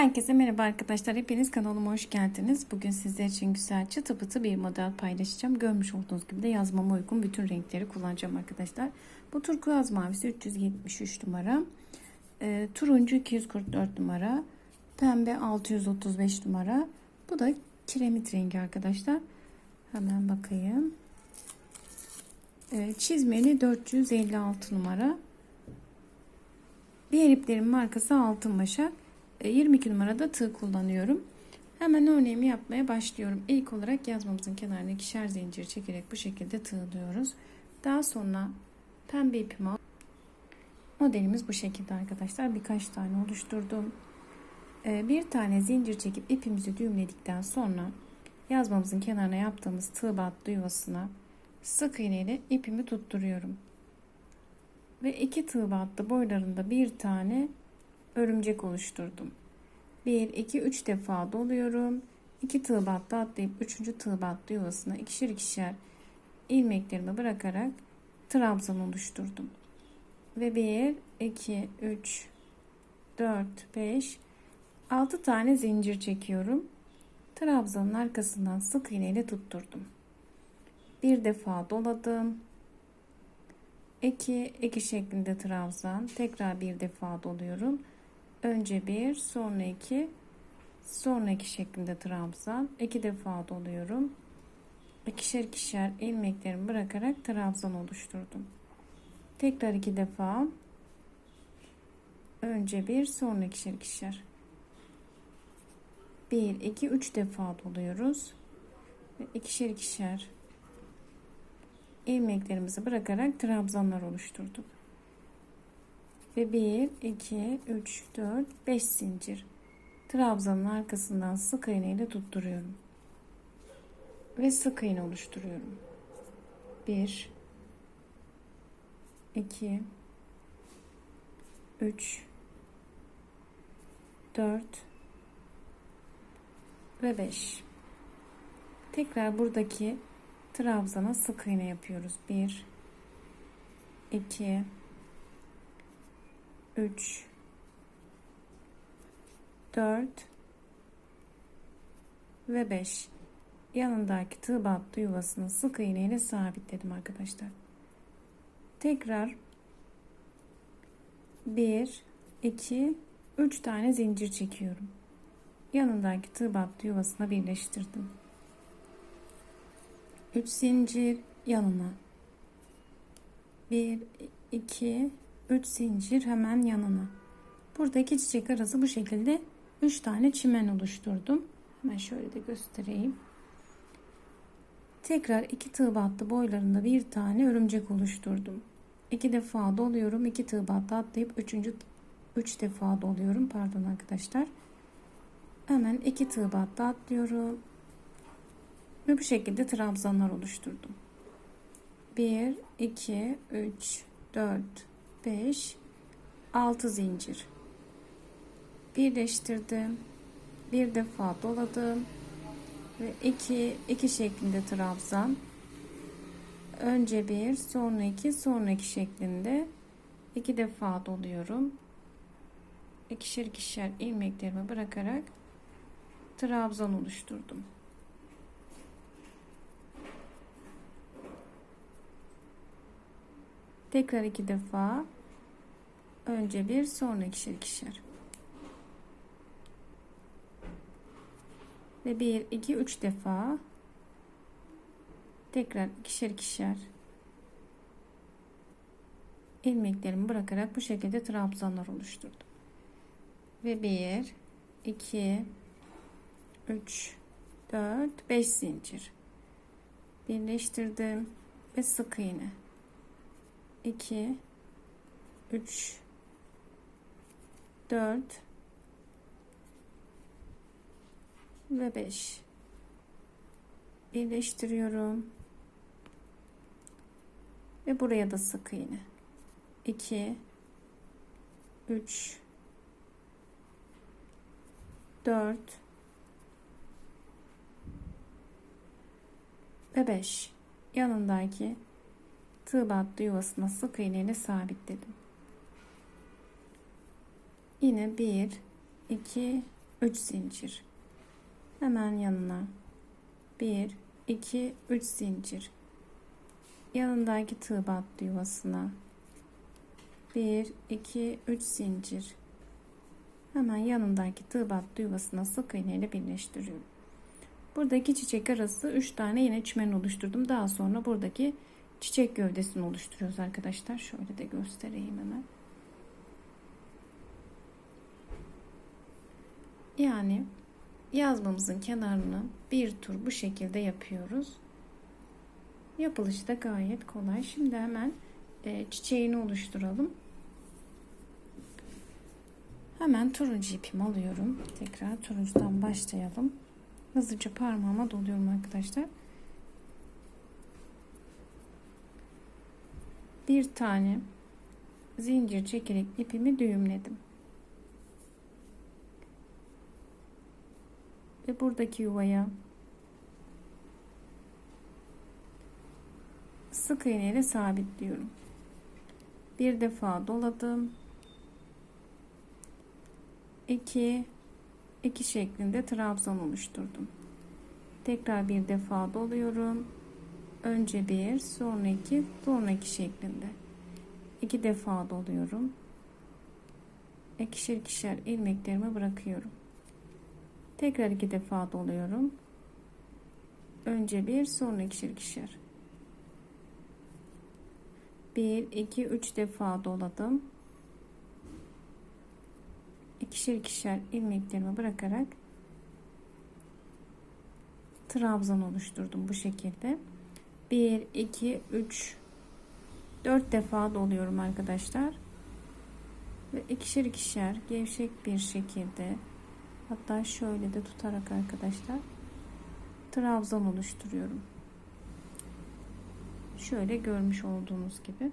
Herkese merhaba arkadaşlar. Hepiniz kanalıma hoş geldiniz. Bugün sizler için güzel çıtı pıtı bir model paylaşacağım. Görmüş olduğunuz gibi de yazmama uygun bütün renkleri kullanacağım arkadaşlar. Bu turkuaz mavisi 373 numara. E, turuncu 244 numara. Pembe 635 numara. Bu da kiremit rengi arkadaşlar. Hemen bakayım. E, çizmeli 456 numara. Diğer iplerimin markası Altın Başak. 22 e, numarada tığ kullanıyorum. Hemen örneğimi yapmaya başlıyorum. İlk olarak yazmamızın kenarına ikişer zincir çekerek bu şekilde tığlıyoruz. Daha sonra pembe ipimi al. Modelimiz bu şekilde arkadaşlar. Birkaç tane oluşturdum. E, bir tane zincir çekip ipimizi düğümledikten sonra yazmamızın kenarına yaptığımız tığ battı yuvasına sık iğne ile ipimi tutturuyorum. Ve iki tığ battı boylarında bir tane örümcek oluşturdum. 1 2 3 defa doluyorum. 2 tığ battı atlayıp 3. tığ battı yuvasına ikişer ikişer ilmeklerimi bırakarak trabzan oluşturdum. Ve 1 2 3 4 5 6 tane zincir çekiyorum. Trabzanın arkasından sık iğne ile tutturdum. Bir defa doladım. 2 2 şeklinde trabzan tekrar bir defa doluyorum önce bir sonra iki sonra iki şeklinde trabzan. İki defa doluyorum. İkişer ikişer ilmeklerimi bırakarak trabzan oluşturdum. Tekrar iki defa. Önce bir sonra ikişer ikişer. Bir iki üç defa doluyoruz. Ve ikişer ikişer ilmeklerimizi bırakarak trabzanlar oluşturduk ve 1 2 3 4 5 zincir. Trabzanın arkasından sık iğne ile tutturuyorum. Ve sık iğne oluşturuyorum. 1 2 3 4 ve 5 tekrar buradaki trabzana sık iğne yapıyoruz. 1 2 3 4 ve 5 yanındaki tığ battı yuvasını sık iğne ile sabitledim arkadaşlar. Tekrar 1 2 3 tane zincir çekiyorum. Yanındaki tığ battı yuvasına birleştirdim. 3 zincir yanına 1 2 3 zincir hemen yanına. Buradaki çiçek arası bu şekilde 3 tane çimen oluşturdum. Hemen şöyle de göstereyim. Tekrar iki tığ battı boylarında bir tane örümcek oluşturdum. İki defa doluyorum. iki tığ battı atlayıp üçüncü üç defa doluyorum. Pardon arkadaşlar. Hemen iki tığ battı atlıyorum. Ve bu şekilde trabzanlar oluşturdum. 1 2 3 4 5 6 zincir. Birleştirdim. Bir defa doladım. Ve 2 2 şeklinde trabzan. Önce bir sonra iki sonra iki şeklinde iki defa doluyorum. İkişer ikişer ilmeklerimi bırakarak trabzan oluşturdum Tekrar iki defa. Önce bir sonra ikişer ikişer. Ve bir, iki, üç defa. Tekrar ikişer ikişer. ilmeklerimi bırakarak bu şekilde trabzanlar oluşturdum. Ve bir, iki, üç, dört, beş zincir. Birleştirdim ve sık iğne. 2 3 4 ve 5 birleştiriyorum ve buraya da sık iğne. 2 3 4 ve 5 yanındaki tığ yuvasına sık iğneyle sabitledim. Yine 1 2 3 zincir. Hemen yanına 1 2 3 zincir. Yanındaki tığ yuvasına 1 2 3 zincir. Hemen yanındaki tığ yuvasına sık iğne ile birleştiriyorum. Buradaki çiçek arası 3 tane yine çimen oluşturdum. Daha sonra buradaki çiçek gövdesini oluşturuyoruz arkadaşlar. Şöyle de göstereyim hemen. Yani yazmamızın kenarını bir tur bu şekilde yapıyoruz. Yapılışı da gayet kolay. Şimdi hemen e, çiçeğini oluşturalım. Hemen turuncu ipimi alıyorum. Tekrar turuncudan başlayalım. Hızlıca parmağıma doluyorum arkadaşlar. Bir tane zincir çekerek ipimi düğümledim. Ve buradaki yuvaya sık iğne sabitliyorum. Bir defa doladım. 2 2 şeklinde trabzan oluşturdum. Tekrar bir defa doluyorum. Önce bir, sonra iki, sonra iki şeklinde. İki defa doluyorum. İkişer ikişer ilmeklerimi bırakıyorum. Tekrar iki defa doluyorum. Önce bir, sonra ikişer ikişer. Bir, iki, üç defa doladım ikişer ikişer ilmeklerimi bırakarak trabzan oluşturdum bu şekilde 1 2 3 4 defa doluyorum arkadaşlar. Ve ikişer ikişer gevşek bir şekilde hatta şöyle de tutarak arkadaşlar trabzan oluşturuyorum. Şöyle görmüş olduğunuz gibi.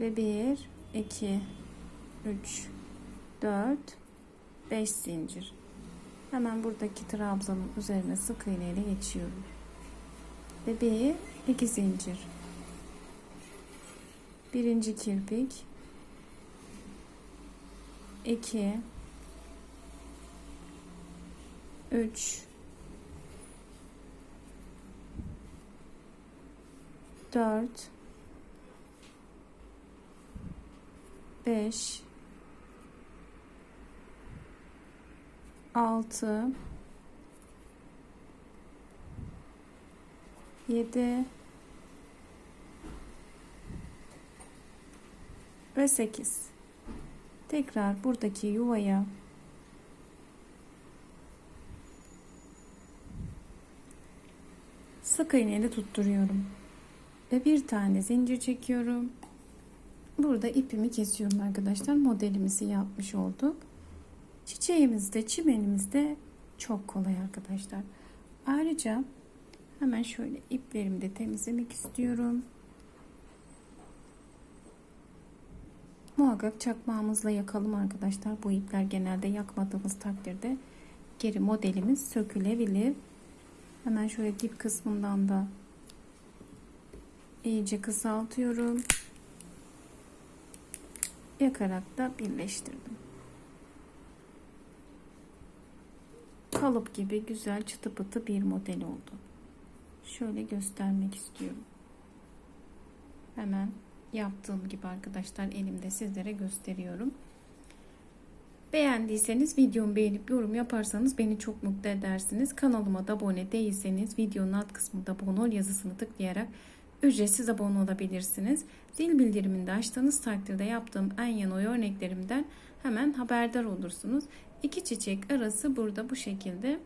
Ve 1 2 3 4 5 zincir. Hemen buradaki trabzanın üzerine sık iğne ile geçiyorum bir 2 zincir. Birinci kirpik. 2 3 4 5 6 7 ve 8 tekrar buradaki yuvaya. Sık iğne ile tutturuyorum. Ve bir tane zincir çekiyorum. Burada ipimi kesiyorum arkadaşlar. Modelimizi yapmış olduk. Çiçeğimiz de çimenimiz de çok kolay arkadaşlar. Ayrıca hemen şöyle iplerimi de temizlemek istiyorum. Muhakkak çakmağımızla yakalım arkadaşlar. Bu ipler genelde yakmadığımız takdirde geri modelimiz sökülebilir. Hemen şöyle dip kısmından da iyice kısaltıyorum. Yakarak da birleştirdim. kalıp gibi güzel çıtı pıtı bir model oldu. Şöyle göstermek istiyorum. Hemen yaptığım gibi arkadaşlar elimde sizlere gösteriyorum. Beğendiyseniz videomu beğenip yorum yaparsanız beni çok mutlu edersiniz. Kanalıma da abone değilseniz videonun alt kısmında abone ol yazısını tıklayarak ücretsiz abone olabilirsiniz. Zil bildirimini de açtığınız takdirde yaptığım en yeni oy örneklerimden hemen haberdar olursunuz. İki çiçek arası burada bu şekilde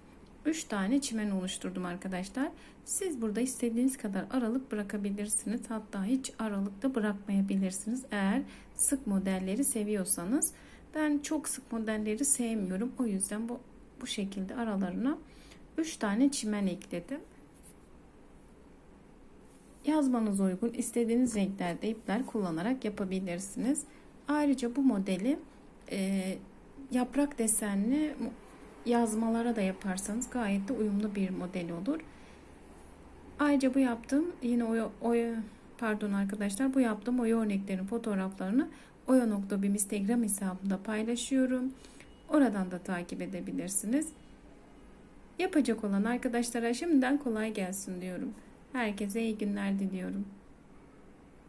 3 tane çimen oluşturdum arkadaşlar. Siz burada istediğiniz kadar aralık bırakabilirsiniz. Hatta hiç aralık da bırakmayabilirsiniz. Eğer sık modelleri seviyorsanız. Ben çok sık modelleri sevmiyorum. O yüzden bu, bu şekilde aralarına 3 tane çimen ekledim. Yazmanız uygun istediğiniz renklerde ipler kullanarak yapabilirsiniz. Ayrıca bu modeli e, yaprak desenli yazmalara da yaparsanız gayet de uyumlu bir model olur. Ayrıca bu yaptığım yine oy, oy pardon arkadaşlar bu yaptığım oy örneklerin fotoğraflarını oya.bim instagram hesabında paylaşıyorum. Oradan da takip edebilirsiniz. Yapacak olan arkadaşlara şimdiden kolay gelsin diyorum. Herkese iyi günler diliyorum.